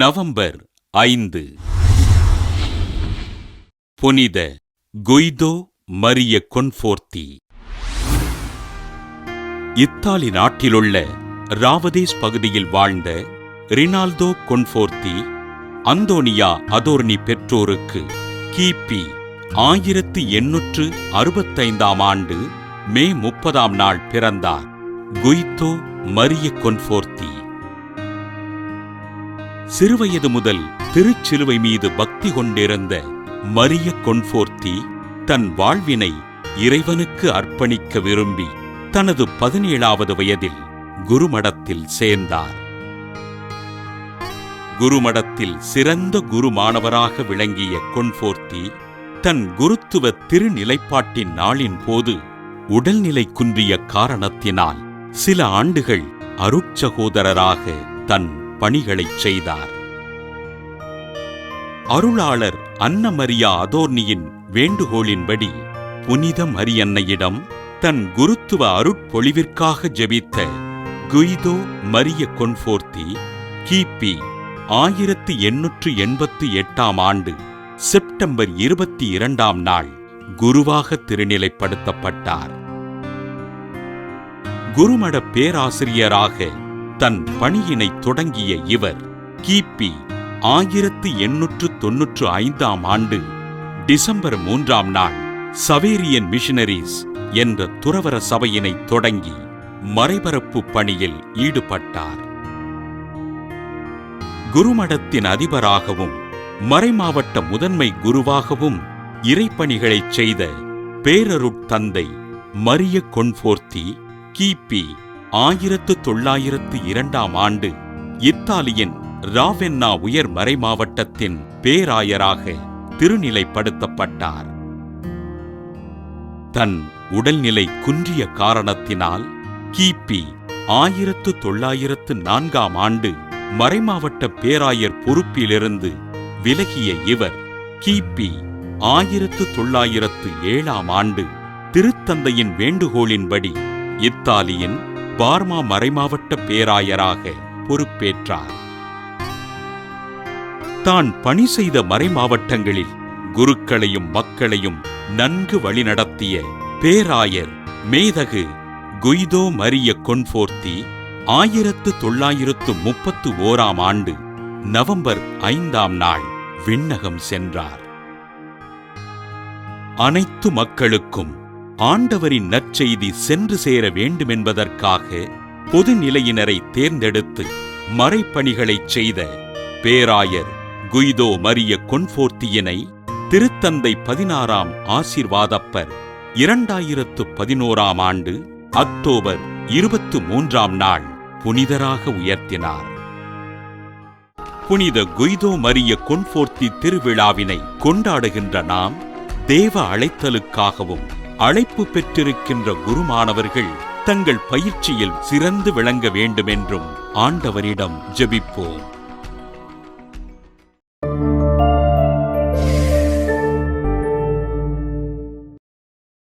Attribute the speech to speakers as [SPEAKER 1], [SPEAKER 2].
[SPEAKER 1] November ஐந்து. புனித குய்தோ Maria கொன்ஃபோர்த்தி. Italy நாட்டிலுள்ள ராவதேஸ் பகுதியில் வாழ்ந்த ரினால்டோ கொன்ஃபோர்த்தி அந்தோனியா அதோர்னி பெற்றோருக்கு கிபி ஆயிரத்து எண்ணூற்று அறுபத்தைந்தாம் ஆண்டு மே முப்பதாம் நாள் பிறந்தார் குய்தோ மரிய கொன்ஃபோர்த்தி. சிறுவயது முதல் திருச்சிலுவை மீது பக்தி கொண்டிருந்த மரிய கொன்ஃபோர்த்தி தன் வாழ்வினை இறைவனுக்கு அர்ப்பணிக்க விரும்பி தனது பதினேழாவது வயதில் குருமடத்தில் சேர்ந்தார். குருமடத்தில் சிறந்த குரு மாணவராக விளங்கிய கொன்ஃபோர்த்தி தன் குருத்துவ திருநிலைப்பாட்டின் நாளின் போது உடல்நிலை குன்றிய காரணத்தினால் சில ஆண்டுகள் அருட்சகோதரராக தன் பணிகளைச் செய்தார். அருளாளர் அன்னமரியா அதோர்னியின் வேண்டுகோளின்படி புனித மரியன்னையிடம் தன் குருத்துவ அருட்பொழிவிற்காக ஜெபித்த குய்தோ மரிய கொன்ஃபோர்த்தி கிபி ஆயிரத்து எண்ணூற்று எண்பத்து எட்டாம் ஆண்டு செப்டம்பர் இருபத்தி இரண்டாம் நாள் குருவாக திருநிலைப்படுத்தப்பட்டார். குருமட பேராசிரியராக தன் பணியினை தொடங்கிய இவர் கிபி ஆயிரத்து எண்ணூற்று தொன்னூற்று ஐந்தாம் ஆண்டு டிசம்பர் மூன்றாம் நாள் சவேரியன் மிஷனரிஸ் என்ற துறவர சபையினை தொடங்கி மறைபரப்பு பணியில் ஈடுபட்டார். குருமடத்தின் அதிபராகவும் மறைமாவட்ட முதன்மை குருவாகவும் இறைப்பணிகளைச் செய்த பேரருட்தந்தை மரிய கொன்ஃபோர்த்தி கிபி ஆயிரத்து தொள்ளாயிரத்து இரண்டாம் ஆண்டு இத்தாலியின் ராவென்னா உயர் மறைமாவட்டத்தின் பேராயராக திருநிலைப்படுத்தப்பட்டார். தன் உடல்நிலை குன்றிய காரணத்தினால் கிபி ஆயிரத்து தொள்ளாயிரத்து நான்காம் ஆண்டு மறைமாவட்ட பேராயர் பொறுப்பிலிருந்து விலகிய இவர் கிபி ஆயிரத்து தொள்ளாயிரத்து ஏழாம் ஆண்டு திருத்தந்தையின் வேண்டுகோளின்படி இத்தாலியின் பார்மா மறைமாவட்ட பேராயராக பொறுப்பேற்றார். தான் பணி செய்த மறைமாவட்டங்களில் குருக்களையும் மக்களையும் நன்கு வழிநடத்திய பேராயர் மேதகு குய்தோ மரிய கொன்ஃபோர்த்தி ஆயிரத்து தொள்ளாயிரத்து முப்பத்து ஓராம் ஆண்டு நவம்பர் ஐந்தாம் நாள் விண்ணகம் சென்றார். அனைத்து மக்களுக்கும் ஆண்டவரின் நற்செய்தி சென்று சேர வேண்டுமென்பதற்காக பொதுநிலையினரை தேர்ந்தெடுத்து மறைப்பணிகளைச் செய்த பேராயர் குய்தோ மரிய கொன்ஃபோர்த்தியினை திருத்தந்தை பதினாறாம் ஆசீர்வாதப்பர் இரண்டாயிரத்து பதினோராம் ஆண்டு அக்டோபர் இருபத்து மூன்றாம் நாள் புனிதராக உயர்த்தினார். புனித குய்தோ மரிய கொன்ஃபோர்த்தி திருவிழாவினை கொண்டாடுகின்ற நாம் தேவ அழைத்தலுக்காகவும் அழைப்பு பெற்றிருக்கின்ற குருமானவர்கள் தங்கள் பயிற்சியில் சிறந்து விளங்க வேண்டுமென்றும் ஆண்டவரிடம் ஜெபிப்போம்.